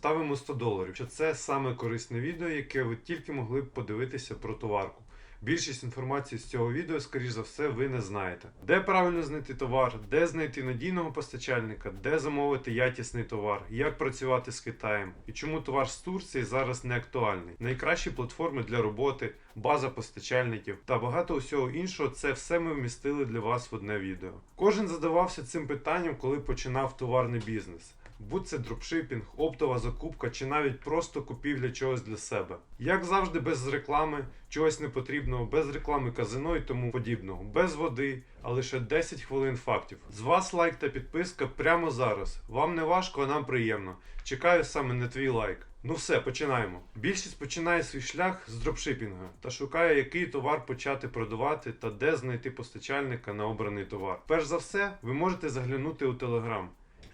ставимо 100 доларів, що це саме корисне відео, яке ви тільки могли б подивитися про товарку. Більшість інформації з цього відео, скоріш за все, ви не знаєте. Де правильно знайти товар, де знайти надійного постачальника, де замовити якісний товар, як працювати з Китаєм і чому товар з Турції зараз не актуальний. Найкращі платформи для роботи, база постачальників та багато усього іншого. Це все ми вмістили для вас в одне відео. Кожен задавався цим питанням, коли починав товарний бізнес. Будь це дропшипінг, оптова закупка чи навіть просто купівля чогось для себе. Як завжди, без реклами, чогось непотрібного, без реклами казино і тому подібного, без води, а лише 10 хвилин фактів. З вас лайк та підписка прямо зараз. Вам не важко, а нам приємно. Чекаю саме на твій лайк. Ну все, починаємо. Більшість починає свій шлях з дропшипінгу та шукає, який товар почати продавати та де знайти постачальника на обраний товар. Перш за все, ви можете заглянути у Telegram.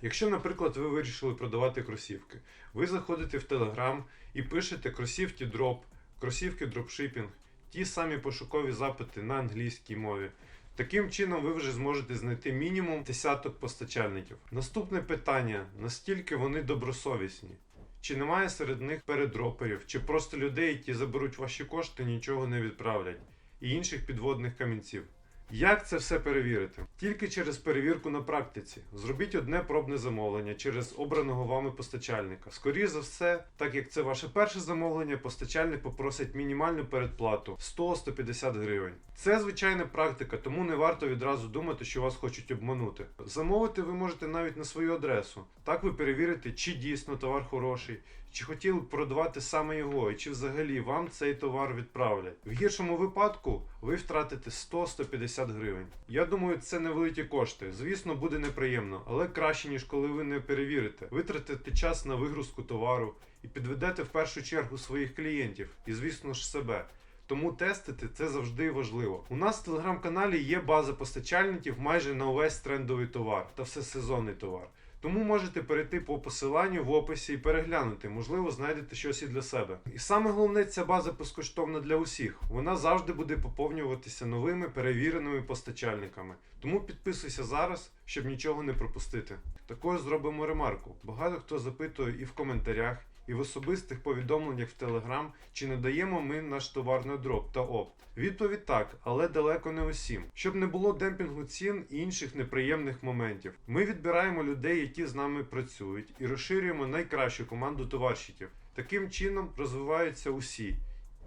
Якщо, наприклад, ви вирішили продавати кросівки, ви заходите в Telegram і пишете кросівки дроп, кросівки дропшипінг, ті самі пошукові запити на англійській мові. Таким чином ви вже зможете знайти мінімум десяток постачальників. Наступне питання: наскільки вони добросовісні? Чи немає серед них передроперів, чи просто людей, які заберуть ваші кошти, нічого не відправлять, і інших підводних камінців? Як це все перевірити? Тільки через перевірку на практиці. Зробіть одне пробне замовлення через обраного вами постачальника. Скоріше за все, так як це ваше перше замовлення, постачальник попросить мінімальну передплату 100-150 гривень. Це звичайна практика, тому не варто відразу думати, що вас хочуть обманути. Замовити ви можете навіть на свою адресу. Так ви перевірите, чи дійсно товар хороший, чи хотіли б продавати саме його, і чи взагалі вам цей товар відправлять. В гіршому випадку ви втратите 100-150 гривень. Я думаю, це невеликі кошти. Звісно, буде неприємно, але краще, ніж коли ви не перевірите. Витратите час на вигрузку товару і підведете в першу чергу своїх клієнтів і, звісно ж, себе. Тому тестити це завжди важливо. У нас в телеграм-каналі є база постачальників майже на увесь трендовий товар та всесезонний товар. Тому можете перейти по посиланню в описі і переглянути, можливо, знайдете щось і для себе. І саме головне, ця база безкоштовна для усіх. Вона завжди буде поповнюватися новими перевіреними постачальниками. Тому підписуйся зараз, щоб нічого не пропустити. Також зробимо ремарку. Багато хто запитує і в коментарях, і в особистих повідомленнях в Telegram, чи не даємо ми наш товар на дроп та опт. Відповідь так, але далеко не усім. Щоб не було демпінгу цін і інших неприємних моментів. Ми відбираємо людей, які з нами працюють, і розширюємо найкращу команду товарщиків. Таким чином розвиваються усі.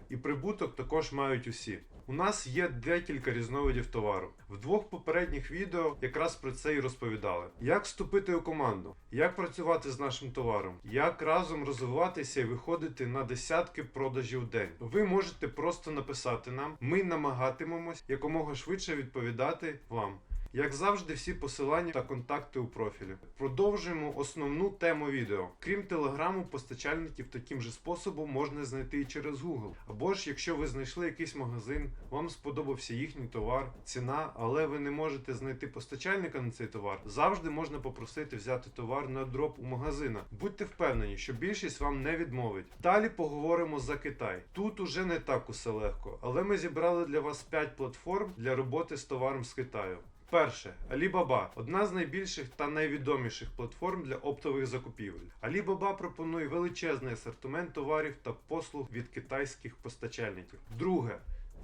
І прибуток також мають усі. У нас є декілька різновидів товару. В двох попередніх відео якраз про це і розповідали. Як вступити у команду, як працювати з нашим товаром, як разом розвиватися і виходити на десятки продажів в день. Ви можете просто написати нам, ми намагатимемось якомога швидше відповідати вам. Як завжди, всі посилання та контакти у профілі. Продовжуємо основну тему відео. Крім телеграму, постачальників таким же способом можна знайти і через Google. Або ж якщо ви знайшли якийсь магазин, вам сподобався їхній товар, ціна, але ви не можете знайти постачальника на цей товар, завжди можна попросити взяти товар на дроп у магазина. Будьте впевнені, що більшість вам не відмовить. Далі поговоримо за Китай. Тут уже не так усе легко, але ми зібрали для вас 5 платформ для роботи з товаром з Китаю. Перше, Alibaba – одна з найбільших та найвідоміших платформ для оптових закупівель. Alibaba пропонує величезний асортимент товарів та послуг від китайських постачальників. Друге,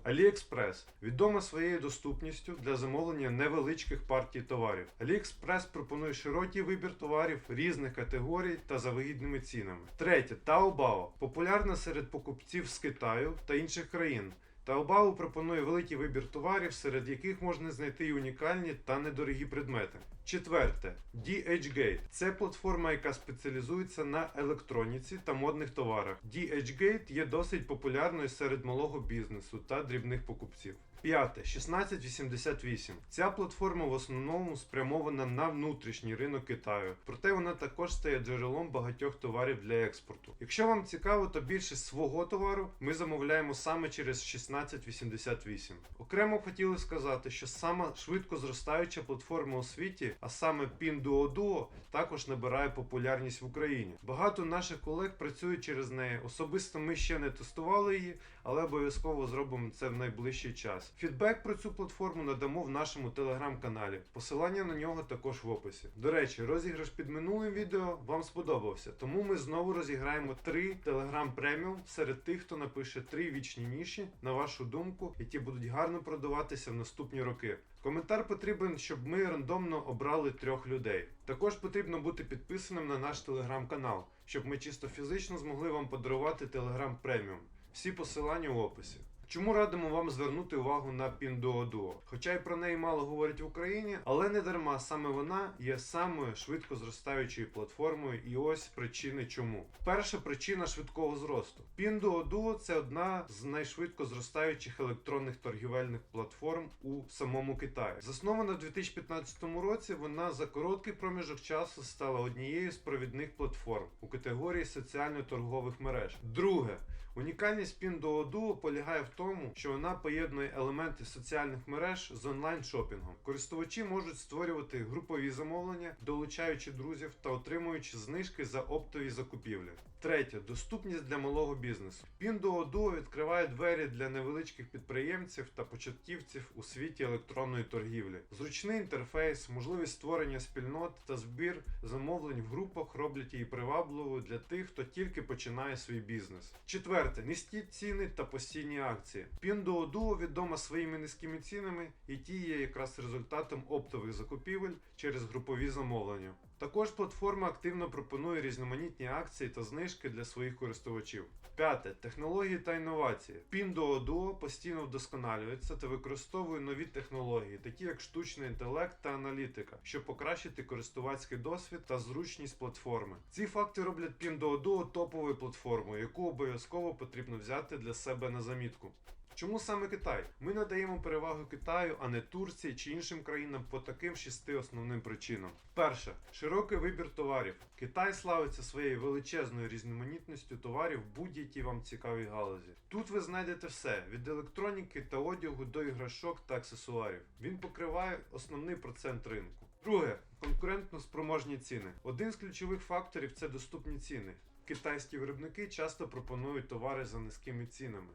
AliExpress відома своєю доступністю для замовлення невеличких партій товарів. AliExpress пропонує широкий вибір товарів різних категорій та за вигідними цінами. Третє, Taobao популярна серед покупців з Китаю та інших країн. Taobao пропонує великий вибір товарів, серед яких можна знайти і унікальні та недорогі предмети. Четверте, DHgate – це платформа, яка спеціалізується на електроніці та модних товарах. DHgate є досить популярною серед малого бізнесу та дрібних покупців. П'яте 1688. Ця платформа в основному спрямована на внутрішній ринок Китаю, проте вона також стає джерелом багатьох товарів для експорту. Якщо вам цікаво, то більшість свого товару ми замовляємо саме через 1688. Окремо хотіли сказати, що сама швидко зростаюча платформа у світі а саме Pinduoduo, також набирає популярність в Україні. Багато наших колег працюють через неї. Особисто ми ще не тестували її, але обов'язково зробимо це в найближчий час. Фідбек про цю платформу надамо в нашому телеграм-каналі. Посилання на нього також в описі. До речі, розіграш під минулим відео вам сподобався, тому ми знову розіграємо три Telegram преміум серед тих, хто напише три вічні ніші, на вашу думку, які будуть гарно продаватися в наступні роки. Коментар потрібен, щоб ми рандомно обрали трьох людей. Також потрібно бути підписаним на наш телеграм-канал, щоб ми чисто фізично змогли вам подарувати телеграм преміум. Всі посилання у описі. Чому радимо вам звернути увагу на Pinduoduo? Хоча й про неї мало говорять в Україні, але не дарма саме вона є самою швидко зростаючою платформою, і ось причини чому. Перша причина швидкого зросту. Pinduoduo – це одна з найшвидко зростаючих електронних торгівельних платформ у самому Китаї. Заснована в 2015 році, вона за короткий проміжок часу стала однією з провідних платформ у категорії соціально-торгових мереж. Друге, унікальність Pinduoduo полягає в тому, що вона поєднує елементи соціальних мереж з онлайн-шопінгом. Користувачі можуть створювати групові замовлення, долучаючи друзів та отримуючи знижки за оптові закупівлі. Третє доступність для малого бізнесу. Pinduoduo відкриває двері для невеличких підприємців та початківців у світі електронної торгівлі. Зручний інтерфейс, можливість створення спільнот та збір замовлень в групах роблять її привабливою для тих, хто тільки починає свій бізнес. Четверте низькі ціни та постійні акції. Pinduoduo відома своїми низькими цінами, і ті є якраз результатом оптових закупівель через групові замовлення. Також платформа активно пропонує різноманітні акції та знижки для своїх користувачів. П'яте технології та інновації. Pinduoduo постійно вдосконалюється та використовує нові технології, такі як штучний інтелект та аналітика, щоб покращити користувацький досвід та зручність платформи. Ці факти роблять Pinduoduo топовою платформою, яку обов'язково потрібно взяти для себе на замітку. Чому саме Китай? Ми надаємо перевагу Китаю, а не Турції чи іншим країнам по таким шести основним причинам. Перше широкий вибір товарів. Китай славиться своєю величезною різноманітністю товарів в будь-якій вам цікавій галузі. Тут ви знайдете все від електроніки та одягу до іграшок та аксесуарів. Він покриває основний процент ринку. Друге конкурентно спроможні ціни. Один з ключових факторів це доступні ціни. Китайські виробники часто пропонують товари за низькими цінами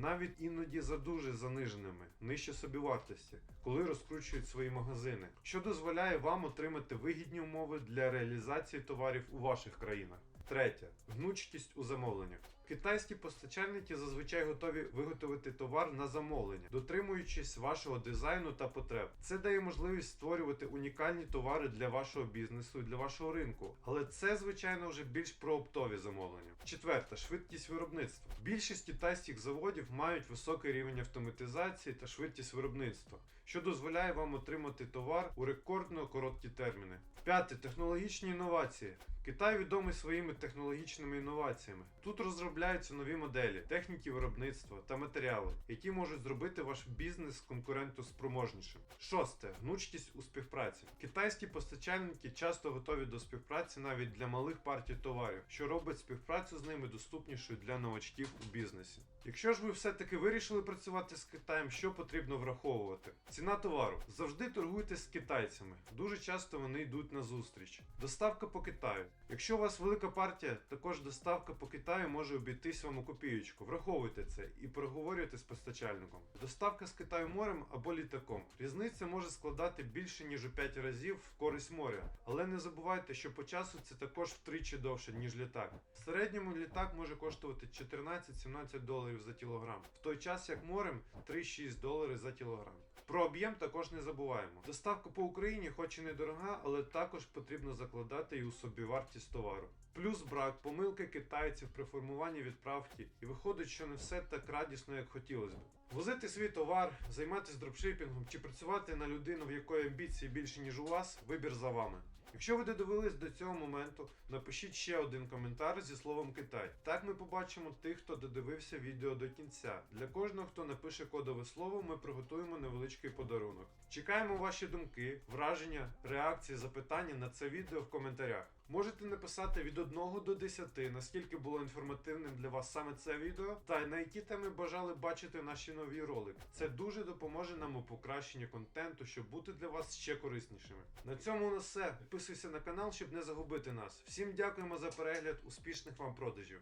навіть іноді за дуже заниженими, нижче собівартості, коли розкручують свої магазини, що дозволяє вам отримати вигідні умови для реалізації товарів у ваших країнах. Третє гнучкість у замовленнях. Китайські постачальники зазвичай готові виготовити товар на замовлення, дотримуючись вашого дизайну та потреб. Це дає можливість створювати унікальні товари для вашого бізнесу і для вашого ринку. Але це, звичайно, вже більш про оптові замовлення. Четверте швидкість виробництва. Більшість китайських заводів мають високий рівень автоматизації та швидкість виробництва, що дозволяє вам отримати товар у рекордно короткі терміни. П'яте технологічні інновації. Китай відомий своїми технологічними інноваціями. Тут розробляються нові моделі, техніки виробництва та матеріали, які можуть зробити ваш бізнес конкурентоспроможнішим. Шосте гнучкість у співпраці. Китайські постачальники часто готові до співпраці навіть для малих партій товарів, що робить співпрацю з ними доступнішою для новачків у бізнесі. Якщо ж ви все-таки вирішили працювати з Китаєм, що потрібно враховувати? Ціна товару. Завжди торгуйте з китайцями. Дуже часто вони йдуть на зустріч. Доставка по Китаю. Якщо у вас велика партія, також доставка по Китаю може обійтись вам у копієчку. Враховуйте це і переговорюйте з постачальником. Доставка з Китаю морем або літаком. Різниця може складати більше ніж у 5 разів в користь моря. Але не забувайте, що по часу це також втричі довше, ніж літак. В середньому літак може коштувати 14-17 доларів за кілограм, в той час як морем 3-6 доларів за кілограм. Про об'єм також не забуваємо. Доставка по Україні, хоч і недорога, але також потрібно закладати і у собівартість товару. Плюс брак, помилки китайців при формуванні відправки, і виходить, що не все так радісно, як хотілося б. Возити свій товар, займатися дропшипінгом чи працювати на людину, в якої амбіції більше, ніж у вас, вибір за вами. Якщо ви додивились до цього моменту, напишіть ще один коментар зі словом Китай. Так ми побачимо тих, хто додивився відео до кінця. Для кожного, хто напише кодове слово, ми приготуємо невеличкий подарунок. Чекаємо ваші думки, враження, реакції, запитання на це відео в коментарях. Можете написати від 1 до 10, наскільки було інформативним для вас саме це відео, та на які теми бажали бачити наші нові ролики. Це дуже допоможе нам у покращенні контенту, щоб бути для вас ще кориснішими. На цьому у нас все. Підписуйся на канал, щоб не загубити нас. Всім дякуємо за перегляд, успішних вам продажів.